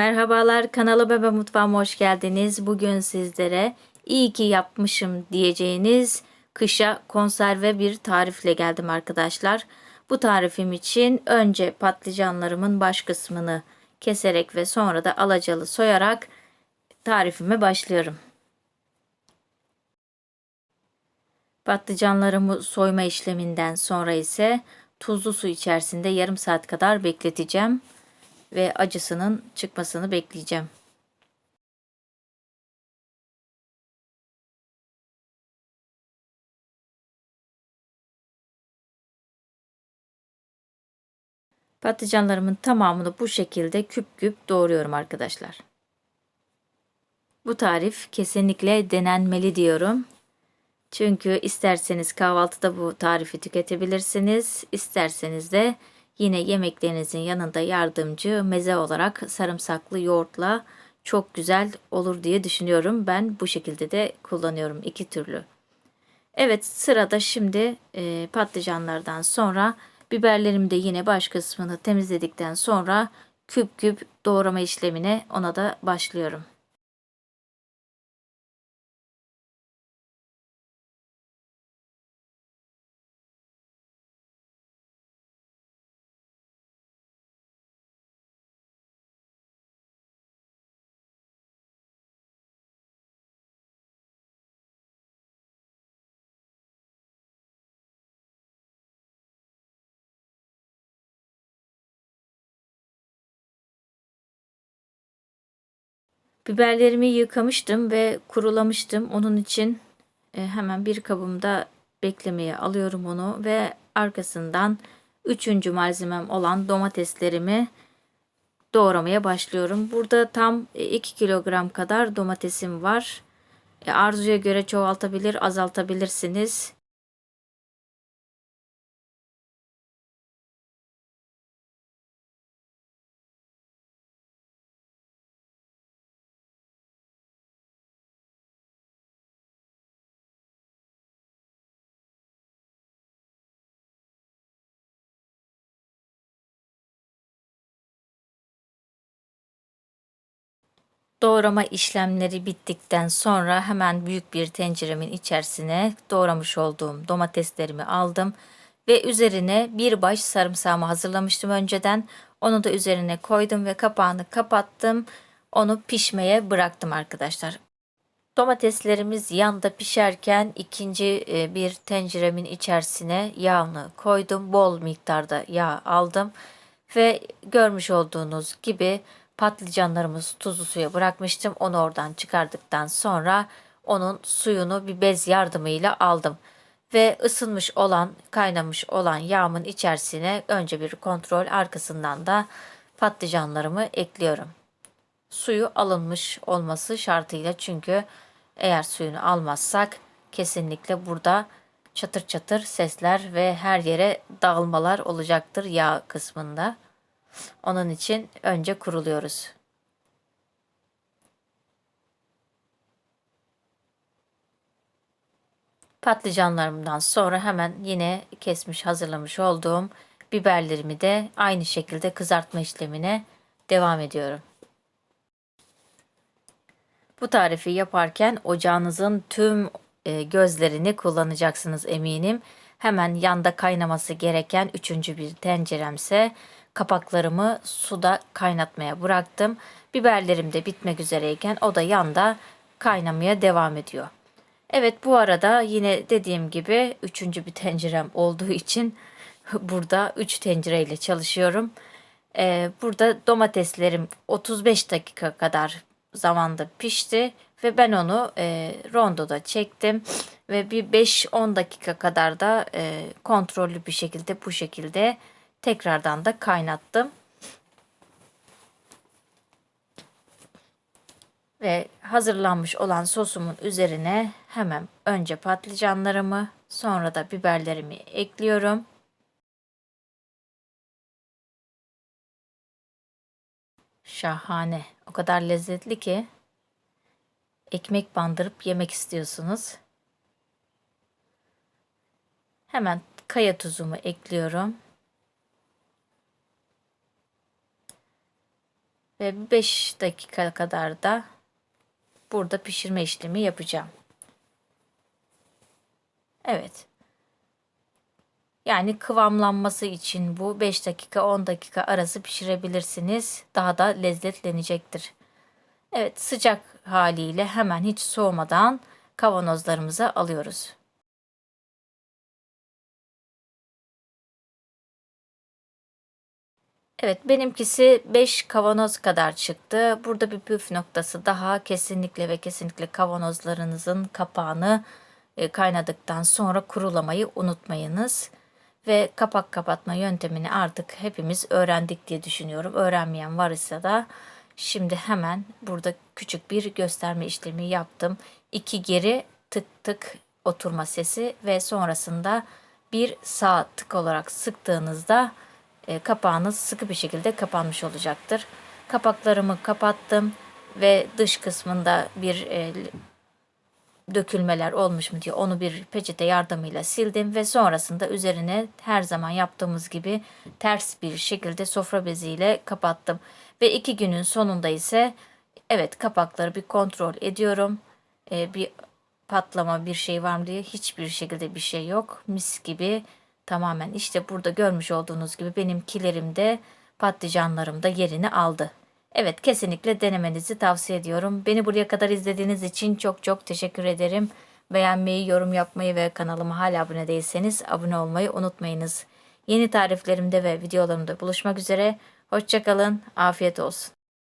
Merhabalar kanala Bebe Mutfağıma hoş geldiniz. Bugün sizlere iyi ki yapmışım diyeceğiniz kışa konserve bir tarifle geldim arkadaşlar. Bu tarifim için önce patlıcanlarımın baş kısmını keserek ve sonra da alacalı soyarak tarifime başlıyorum. Patlıcanlarımı soyma işleminden sonra ise tuzlu su içerisinde yarım saat kadar bekleteceğim ve acısının çıkmasını bekleyeceğim. Patlıcanlarımın tamamını bu şekilde küp küp doğruyorum arkadaşlar. Bu tarif kesinlikle denenmeli diyorum. Çünkü isterseniz kahvaltıda bu tarifi tüketebilirsiniz. isterseniz de yine yemeklerinizin yanında yardımcı meze olarak sarımsaklı yoğurtla çok güzel olur diye düşünüyorum. Ben bu şekilde de kullanıyorum iki türlü. Evet sırada şimdi e, patlıcanlardan sonra biberlerimi de yine baş kısmını temizledikten sonra küp küp doğrama işlemine ona da başlıyorum. Biberlerimi yıkamıştım ve kurulamıştım. Onun için e, hemen bir kabımda beklemeye alıyorum onu ve arkasından üçüncü malzemem olan domateslerimi doğramaya başlıyorum. Burada tam 2 kilogram kadar domatesim var. E, arzuya göre çoğaltabilir, azaltabilirsiniz. Doğrama işlemleri bittikten sonra hemen büyük bir tenceremin içerisine doğramış olduğum domateslerimi aldım ve üzerine bir baş sarımsağımı hazırlamıştım önceden. Onu da üzerine koydum ve kapağını kapattım. Onu pişmeye bıraktım arkadaşlar. Domateslerimiz yanda pişerken ikinci e, bir tenceremin içerisine yağını koydum. Bol miktarda yağ aldım ve görmüş olduğunuz gibi patlıcanlarımızı tuzlu suya bırakmıştım. Onu oradan çıkardıktan sonra onun suyunu bir bez yardımıyla aldım. Ve ısınmış olan, kaynamış olan yağımın içerisine önce bir kontrol arkasından da patlıcanlarımı ekliyorum. Suyu alınmış olması şartıyla çünkü eğer suyunu almazsak kesinlikle burada çatır çatır sesler ve her yere dağılmalar olacaktır yağ kısmında. Onun için önce kuruluyoruz. Patlıcanlarımdan sonra hemen yine kesmiş hazırlamış olduğum biberlerimi de aynı şekilde kızartma işlemine devam ediyorum. Bu tarifi yaparken ocağınızın tüm e, gözlerini kullanacaksınız eminim. Hemen yanda kaynaması gereken üçüncü bir tenceremse kapaklarımı suda kaynatmaya bıraktım. Biberlerim de bitmek üzereyken o da yanda kaynamaya devam ediyor. Evet bu arada yine dediğim gibi üçüncü bir tencerem olduğu için burada üç tencereyle çalışıyorum. Ee, burada domateslerim 35 dakika kadar zamanda pişti ve ben onu e, rondoda çektim ve bir 5-10 dakika kadar da e, kontrollü bir şekilde bu şekilde Tekrardan da kaynattım. Ve hazırlanmış olan sosumun üzerine hemen önce patlıcanlarımı sonra da biberlerimi ekliyorum. Şahane. O kadar lezzetli ki ekmek bandırıp yemek istiyorsunuz. Hemen kaya tuzumu ekliyorum. Ve 5 dakika kadar da burada pişirme işlemi yapacağım. Evet. Yani kıvamlanması için bu 5 dakika 10 dakika arası pişirebilirsiniz. Daha da lezzetlenecektir. Evet sıcak haliyle hemen hiç soğumadan kavanozlarımıza alıyoruz. Evet benimkisi 5 kavanoz kadar çıktı. Burada bir püf noktası daha kesinlikle ve kesinlikle kavanozlarınızın kapağını e, kaynadıktan sonra kurulamayı unutmayınız. Ve kapak kapatma yöntemini artık hepimiz öğrendik diye düşünüyorum. Öğrenmeyen var ise da şimdi hemen burada küçük bir gösterme işlemi yaptım. İki geri tık tık oturma sesi ve sonrasında bir sağ tık olarak sıktığınızda e, kapağınız sıkı bir şekilde kapanmış olacaktır. Kapaklarımı kapattım ve dış kısmında bir e, dökülmeler olmuş mu diye onu bir peçete yardımıyla sildim ve sonrasında üzerine her zaman yaptığımız gibi ters bir şekilde sofra beziyle kapattım. Ve iki günün sonunda ise evet kapakları bir kontrol ediyorum. E, bir patlama bir şey var mı diye hiçbir şekilde bir şey yok. Mis gibi tamamen işte burada görmüş olduğunuz gibi benimkilerim de patlıcanlarım da yerini aldı. Evet kesinlikle denemenizi tavsiye ediyorum. Beni buraya kadar izlediğiniz için çok çok teşekkür ederim. Beğenmeyi, yorum yapmayı ve kanalıma hala abone değilseniz abone olmayı unutmayınız. Yeni tariflerimde ve videolarımda buluşmak üzere. Hoşçakalın, afiyet olsun.